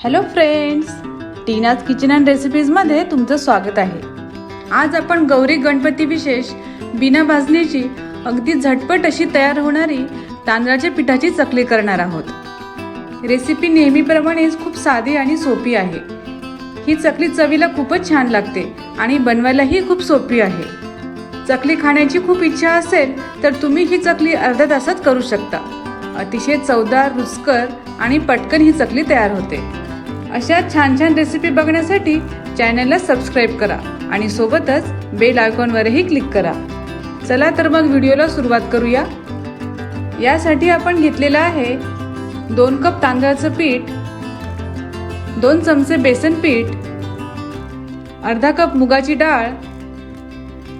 Hello friends Tina's kitchen and रेसिपीजमध्ये तुमचं स्वागत आहे. आज आपण गौरी गणपती विशेष बिना भाजणीची अगदी झटपट अशी तयार होणारी तांदळाच्या पिठाची चकली करणार आहोत. रेसिपी नेहमीप्रमाणेच खूप साधी आणि सोपी आहे. ही चकली चवीला खूपच छान लागते आणि बनवायलाही खूप सोपी आहे. चकली खाण्याची खूप इच्छा असेल तर तुम्ही ही चकली अर्ध्या तासात करू शकता. अतिशय चवदार रुचकर आणि पटकन ही चकली तयार होते. अशा छान छान रेसिपी बघण्यासाठी चॅनलला सबस्क्राईब करा आणि सोबतच बेल आयकॉनवरही क्लिक करा. चला तर मग व्हिडिओला सुरुवात करूया. यासाठी आपण घेतलेलं आहे दोन कप तांदळाचं पीठ दोन चमचे बेसन पीठ अर्धा कप मुगाची डाळ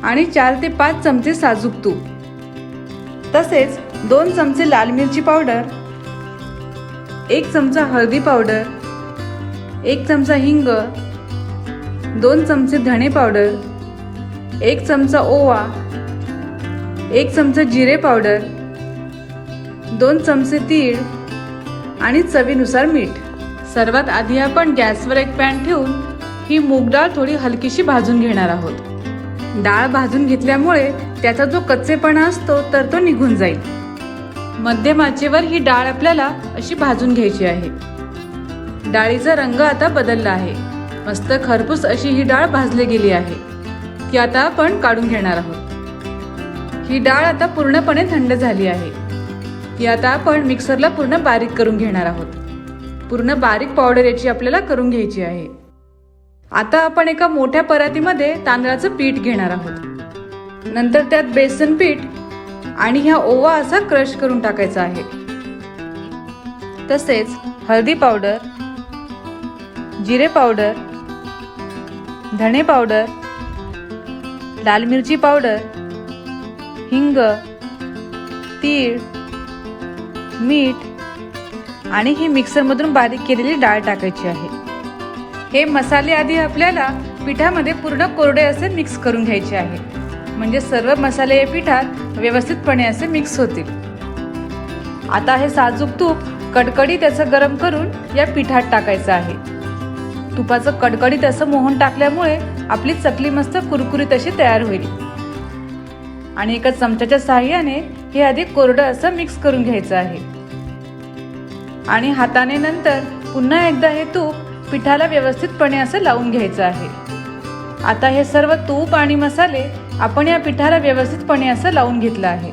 आणि चार ते पाच चमचे साजूक तूप. तसेच दोन चमचे लाल मिरची पावडर एक चमचा हळदी पावडर एक चमचा हिंग दोन चमचे धणे पावडर एक चमचा ओवा एक चमचा जिरे पावडर दोन चमचे तीळ आणि चवीनुसार मीठ. सर्वात आधी आपण गॅसवर एक पॅन ठेवून ही मूग डाळ थोडी हलकीशी भाजून घेणार आहोत. डाळ भाजून घेतल्यामुळे त्याचा जो कच्चेपणा असतो तर तो निघून जाईल. मध्यम आचेवर ही डाळ आपल्याला अशी भाजून घ्यायची आहे. डाळीचा रंग आता बदलला आहे. मस्त खरपूस अशी ही डाळ भाजली गेली आहे. ती आता आपण काढून घेणार आहोत. ही डाळ आता पूर्णपणे थंड झाली आहे. ती आता आपण मिक्सरला पूर्ण बारीक करून घेणार आहोत. पूर्ण बारीक पावडर याची आपल्याला करून घ्यायची आहे. आता आपण एका मोठ्या परातीमध्ये तांदळाचं पीठ घेणार आहोत. नंतर त्यात बेसन पीठ आणि ह्या ओवा असा क्रश करून टाकायचा आहे. तसेच हळदी पावडर जिरे पावडर धणे पावडर लाल मिरची पावडर हिंग तीळ मीठ आणि ही मिक्सरमधून बारीक केलेली डाळ टाकायची आहे. हे मसाले आधी आपल्याला पिठामध्ये पूर्ण कोरडे असे मिक्स करून घ्यायचे आहे. म्हणजे सर्व मसाले या पिठात व्यवस्थितपणे असे मिक्स होतील. आता हे साजूक तूप कडकडी त्याचं गरम करून या पिठात टाकायचं आहे. तुपाचं कडकडीत असं मोहन टाकल्यामुळे आपली चकली मस्त कुरकुरीत अशी तयार होईल. आणि एका चमच्याच्या साहाय्याने हे आधी कोरडं असं मिक्स करून घ्यायचं आहे. आणि हाताने नंतर पुन्हा एकदा हे तूप पिठाला व्यवस्थितपणे असं लावून घ्यायचं आहे. आता हे सर्व तूप आणि मसाले आपण या पिठाला व्यवस्थितपणे असं लावून घेतलं आहे.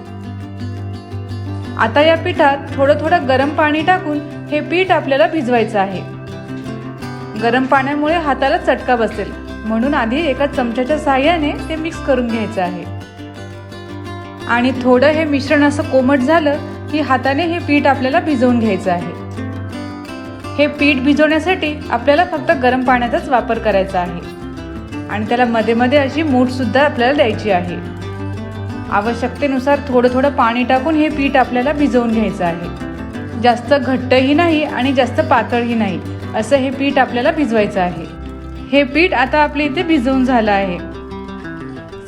आता या पिठात थोडं थोडं गरम पाणी टाकून हे पीठ आपल्याला भिजवायचं आहे. गरम पाण्यामुळे हाताला चटका बसेल. म्हणून आधी एका चमच्याच्या साह्याने ते मिक्स करून घ्यायचं आहे. आणि थोडं हे मिश्रण असं कोमट झालं की हाताने हे पीठ आपल्याला भिजवून घ्यायचं आहे. हे पीठ भिजवण्यासाठी आपल्याला फक्त गरम पाण्याचाच वापर करायचा आहे. आणि त्याला मध्ये मध्ये अशी मूठसुद्धा आपल्याला द्यायची आहे. आवश्यकतेनुसार थोडं थोडं पाणी टाकून हे पीठ आपल्याला भिजवून घ्यायचं आहे. जास्त घट्टही नाही आणि जास्त पातळही नाही. असं हे पीठ आपल्याला भिजवायचं आहे. हे पीठ आता आपल्या इथे भिजवून झालं आहे.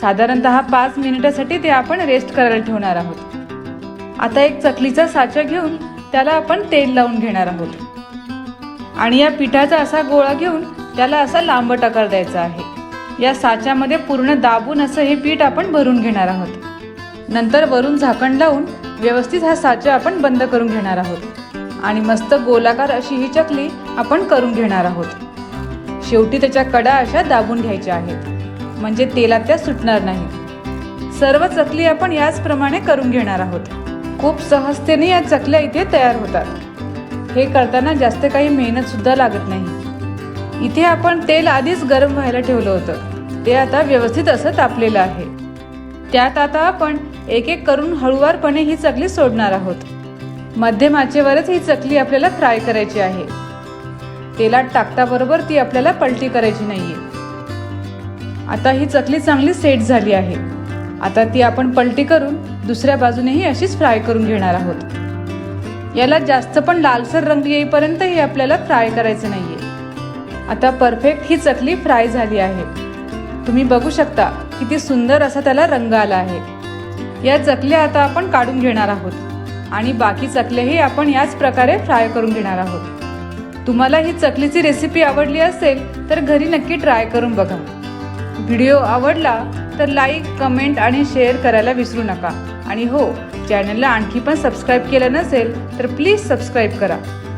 साधारणतः पाच मिनिटासाठी ते आपण रेस्ट करायला ठेवणार आहोत. आता एक चकलीचा साचा घेऊन त्याला आपण तेल लावून घेणार आहोत. आणि या पिठाचा असा गोळा घेऊन त्याला असा लांबट आकार द्यायचा आहे. या साच्यामध्ये पूर्ण दाबून असं हे पीठ आपण भरून घेणार आहोत. नंतर वरून झाकण लावून व्यवस्थित हा साचा आपण बंद करून घेणार आहोत. आणि मस्त गोलाकार अशी ही चकली आपण करून घेणार आहोत. शेवटी त्याच्या कडा अशा दाबून घ्यायच्या आहेत. म्हणजे तेलात त्या सुटणार नाही सर्व चकली आपण याचप्रमाणे करून घेणार आहोत. खूप सहजतेने या चकल्या इथे तयार होतात. हे करताना जास्त काही मेहनत सुद्धा लागत नाही. इथे आपण तेल आधीच गरम व्हायला ठेवलं होतं. ते आता व्यवस्थित असं तापलेलं आहे. त्यात आता आपण एक एक करून हळुवारपणे ही चकली सोडणार आहोत. मध्यम आचेवरच ही चकली आपल्याला फ्राय करायची आहे. तेलात टाकताबरोबर ती आपल्याला पलटी करायची नाहीये. आता ही चकली चांगली सेट झाली आहे. आता ती आपण पलटी करून दुसऱ्या बाजूनेही अशीच फ्राय करून घेणार आहोत. याला जास्त पण लालसर रंग येईपर्यंत हे आपल्याला फ्राय करायचं नाहीये. आता परफेक्ट ही चकली फ्राय झाली आहे. तुम्ही बघू शकता किती सुंदर असा त्याला रंग आला आहे. या चकल्या आता आपण काढून घेणार आहोत. आणि बाकी चकल्याही आपण याच प्रकारे फ्राय करून घेणार आहोत. तुम्हाला ही चकलीची रेसिपी आवडली असेल तर घरी नक्की ट्राय करून बघा. व्हिडिओ आवडला तर लाईक कमेंट आणि शेअर करायला विसरू नका. आणि हो चॅनलला आणखी पण सबस्क्राईब केलं नसेल तर प्लीज सबस्क्राईब करा.